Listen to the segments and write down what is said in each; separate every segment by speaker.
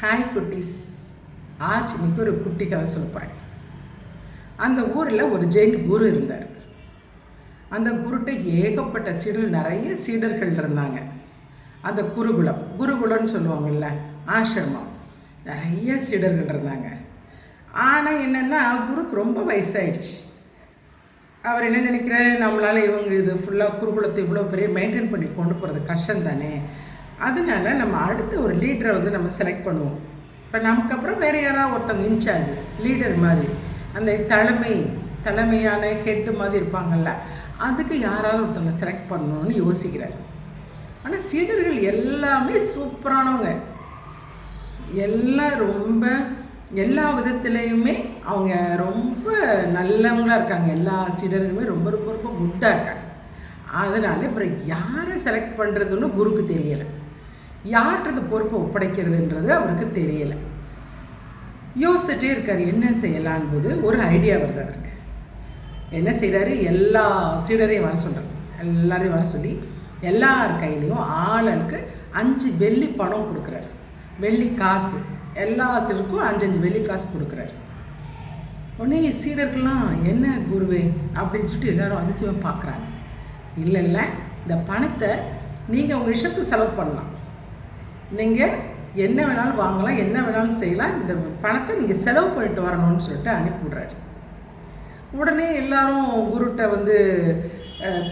Speaker 1: Hi குட்டீஸ். ஆச்சு இன்னைக்கு ஒரு குட்டி கதை சொல்லுப்பேன் அந்த ஊரில் ஒரு ஜெயின் குரு இருந்தார். அந்த குருட்ட ஏகப்பட்ட சீடர்கள் நிறைய சீடர்கள் இருந்தாங்க. அந்த குருகுலம் குருகுலம்னு சொல்லுவாங்கள்ல ஆசிரமம். நிறைய சீடர்கள் இருந்தாங்க. ஆனால் என்னென்னா குருக்கு ரொம்ப வயசாயிடுச்சு. அவர் என்ன நினைக்கிறாரு? நம்மளால் இவங்க இது ஃபுல்லாக குருகுலத்தை இவ்வளோ பெரிய மெயின்டைன் பண்ணி கொண்டு போகிறது கஷ்டம் தானே அதனால நம்ம அடுத்த ஒரு லீடரை வந்து நம்ம செலக்ட் பண்ணுவோம். இப்போ நமக்கு அப்புறம் வேறு யாராவது ஒருத்தவங்க இன்சார்ஜ் லீடர் மாதிரி. அந்த தலைமை தலைமையான ஹெட்டு மாதிரி இருப்பாங்கல்ல அதுக்கு யாராவது ஒருத்தவங்க செலக்ட் பண்ணணும்னு யோசிக்கிறார். ஆனால் சீடர்கள் எல்லாமே சூப்பரானவங்க. எல்லாம் ரொம்ப எல்லா விதத்துலேயுமே அவங்க ரொம்ப நல்லவங்களாக இருக்காங்க. எல்லா சீடர்களுமே ரொம்ப ரொம்ப ரொம்ப குட்டாக இருக்காங்க. அதனால் அப்புறம் யாரை செலக்ட் பண்ணுறதுன்னு குருக்கு தெரியலை. யார்கிட்ட பொறுப்பை ஒப்படைக்கிறதுன்றது அவருக்கு தெரியலை. யோசிச்சுட்டே இருக்கார் என்ன செய்யலான் போது ஒரு ஐடியா வருது அவருக்கு. என்ன செய்கிறாரு எல்லா சீடரையும் வர சொல்கிறார் எல்லாரையும் வர சொல்லி எல்லார் கையிலையும் ஆளுக்கு அஞ்சு வெள்ளி பணம் கொடுக்குறாரு. வெள்ளி காசு. எல்லா சீடருக்கும் அஞ்சஞ்சு வெள்ளி காசு கொடுக்குறாரு. உடனே சீடர்கள்லாம் என்ன குருவே? அப்படின்னு சொல்லிட்டு எல்லாரும் அதிசயம் பார்க்குறாங்க. இல்லை இல்லை. இந்த பணத்தை நீங்கள் உங்கள் இஷ்டத்துக்கு செலவு பண்ணலாம். நீங்கள் என்ன வேணாலும் வாங்கலாம் என்ன வேணாலும் செய்யலாம். இந்த பணத்தை நீங்கள் செலவு பண்ணிட்டு வரணும்னு சொல்லிட்டு அனுப்பி விட்றாரு. உடனே எல்லாரும் குருட்ட வந்து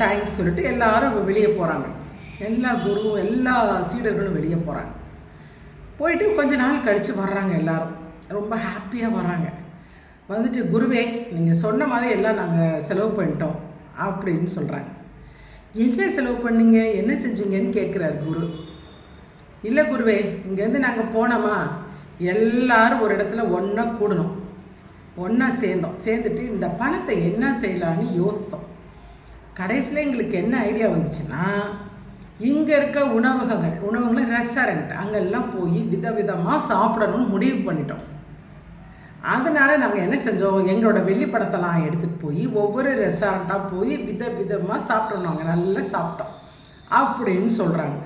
Speaker 1: தேங்க்ஸ் சொல்லிட்டு எல்லாரும் வெளியே போகிறாங்க எல்லா குருவும் எல்லா சீடர்களும் வெளியே போகிறாங்க போயிட்டு கொஞ்ச நாள் கழித்து வர்றாங்க எல்லாரும். ரொம்ப ஹாப்பியாக வர்றாங்க. வந்துட்டு குருவே நீங்கள் சொன்ன மாதிரி எல்லாம் நாங்கள் செலவு பண்ணிட்டோம் அப்படின்னு சொல்கிறாங்க என்ன செலவு பண்ணீங்க? என்ன செஞ்சீங்கன்னு கேட்குறாரு குரு. இல்லை குருவே இங்கேருந்து நாங்கள் போனோமா? எல்லாரும் ஒரு இடத்துல ஒன்றா கூடணும். ஒன்றா சேர்ந்தோம். சேர்ந்துட்டு இந்த பணத்தை என்ன செய்யலான்னு யோசித்தோம். கடைசியில் எங்களுக்கு என்ன ஐடியா வந்துச்சுன்னா இங்கே இருக்க உணவகங்கள் உணவகங்கள் ரெஸ்டாரண்ட் அங்கெல்லாம் போய் விதவிதமாக சாப்பிடணும்னு முடிவு பண்ணிட்டோம். அதனால் நாங்கள் என்ன செஞ்சோம்? எங்களோட வெள்ளி படத்தெல்லாம் எடுத்துகிட்டு போய் ஒவ்வொரு ரெஸ்டாரண்ட்டாக போய் வித விதமாக சாப்பிட்றோம் நாங்கள் நல்லா சாப்பிட்டோம். அப்படின்னு சொல்கிறாங்க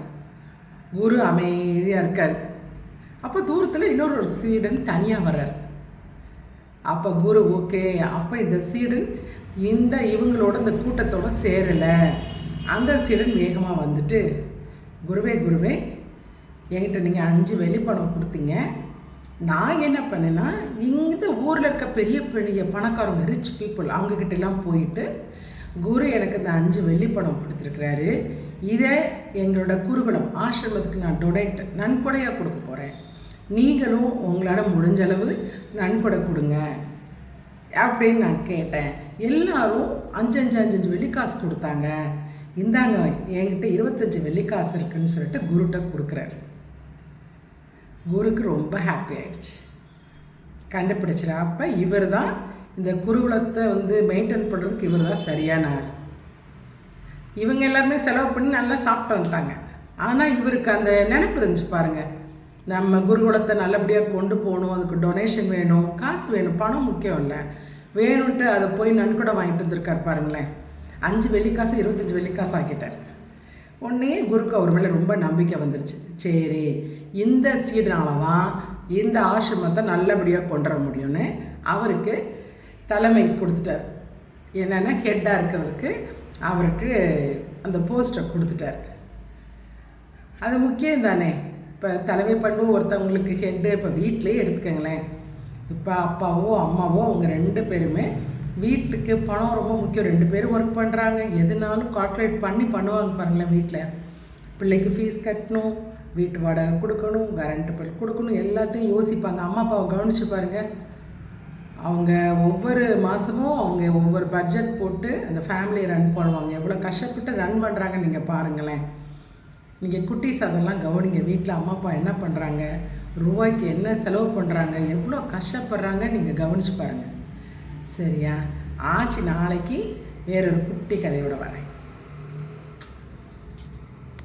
Speaker 1: குரு அமைதியாக இருக்கார். அப்போ தூரத்தில் இன்னொரு ஒரு சீடன் தனியாக வர்றார். அப்போ குரு ஓகே அப்போ இந்த சீடன் இந்த இவங்களோட இந்த கூட்டத்தோட சேரலை. அந்த சீடன் வேகமாக வந்துட்டு குருவே குருவே என்கிட்ட நீங்கள் அஞ்சு வெளிப்பணம் கொடுத்தீங்க. நான் என்ன பண்ணேன்னா இந்த ஊரில் இருக்க பெரிய பெரிய பணக்காரங்க ரிச் பீப்புள் அவங்கக்கிட்டலாம் போயிட்டு குரு எனக்கு இந்த அஞ்சு வெள்ளிப்பணம் கொடுத்துருக்குறாரு. இதை எங்களோட குருகுலம் ஆசிரமத்துக்கு நான் டொனேட் நன்கொடையாக கொடுக்க போகிறேன் நீங்களும் உங்களால் முடிஞ்ச அளவு நன்கொடை கொடுங்க. அப்படின்னு நான் கேட்டேன். எல்லாரும் அஞ்சு அஞ்சு அஞ்சு வெள்ளிக்காசு கொடுத்தாங்க. இந்தாங்க என்கிட்ட இருபத்தஞ்சி வெள்ளிக்காசு இருக்குன்னு சொல்லிட்டு குருட்ட கொடுக்குறாரு. குருக்கு ரொம்ப ஹாப்பி ஆயிடுச்சு. கண்டுபிடிச்சிட அப்போ இவர் தான் இந்த குருகுலத்தை வந்து மெயின்டைன் பண்ணுறதுக்கு இவர் தான் சரியான ஆள். இவங்க எல்லாருமே செலவு பண்ணி நல்லா சாப்பிட்டு வந்துட்டாங்க. ஆனால் இவருக்கு அந்த நினைப்பு இருந்துச்சு பாருங்கள் நம்ம குருகுலத்தை நல்லபடியாக கொண்டு போகணும் அதுக்கு டொனேஷன் வேணும் காசு வேணும் பணம் முக்கியம் இல்லை. வேணும்ட்டு அதை போய் நன்கூட வாங்கிட்டு வந்திருக்கார் பாருங்களேன். அஞ்சு வெள்ளிக்காசு இருபத்தஞ்சி வெள்ளிக்காசு ஆக்கிட்டார். உடனே குருக்கு அவர் மேலே ரொம்ப நம்பிக்கை வந்துருச்சு. சரி இந்த சீடனால தான் இந்த ஆசிரமத்தை நல்லபடியாக கொண்டு வர முடியும்னு அவருக்கு தலைமை கொடுத்துட்டார். என்னென்னா ஹெட்டாக இருக்கிறதுக்கு அவருக்கு அந்த போஸ்டரை கொடுத்துட்டார். அது முக்கியம் தானே. இப்போ தலைமை பண்ணுவோம் ஒருத்தவங்களுக்கு ஹெட்டு இப்போ வீட்டிலே எடுத்துக்கோங்களேன். இப்போ அப்பாவோ அம்மாவோ அவங்க ரெண்டு பேருமே வீட்டுக்கு பணம் ரொம்ப முக்கியம். ரெண்டு பேரும் ஒர்க் பண்ணுறாங்க எதுனாலும் கால்குலேட் பண்ணி பண்ணுவாங்க பாருங்களேன் வீட்டில் பிள்ளைக்கு ஃபீஸ் கட்டணும் வீட்டு வாடகை கொடுக்கணும் கரண்ட்டு பில் கொடுக்கணும் எல்லாத்தையும் யோசிப்பாங்க. அம்மா அப்பாவை கவனிச்சு பாருங்கள் அவங்க ஒவ்வொரு மாதமும் அவங்க ஒவ்வொரு பட்ஜெட் போட்டு அந்த ஃபேமிலியை ரன் பண்ணுவாங்க. எவ்வளோ கஷ்டப்பட்டு ரன் பண்ணுறாங்க நீங்கள் பாருங்களேன். நீங்கள் குட்டீஸ் அதெல்லாம் கவனிங்க. வீட்டில் அம்மா அப்பா என்ன பண்ணுறாங்க ரூபாய்க்கு என்ன செலவு பண்ணுறாங்க எவ்வளோ கஷ்டப்படுறாங்க நீங்கள் கவனிச்சு பாருங்கள் சரியா? ஆச்சு நாளைக்கு வேறொரு குட்டி கதையோடு வரேன்.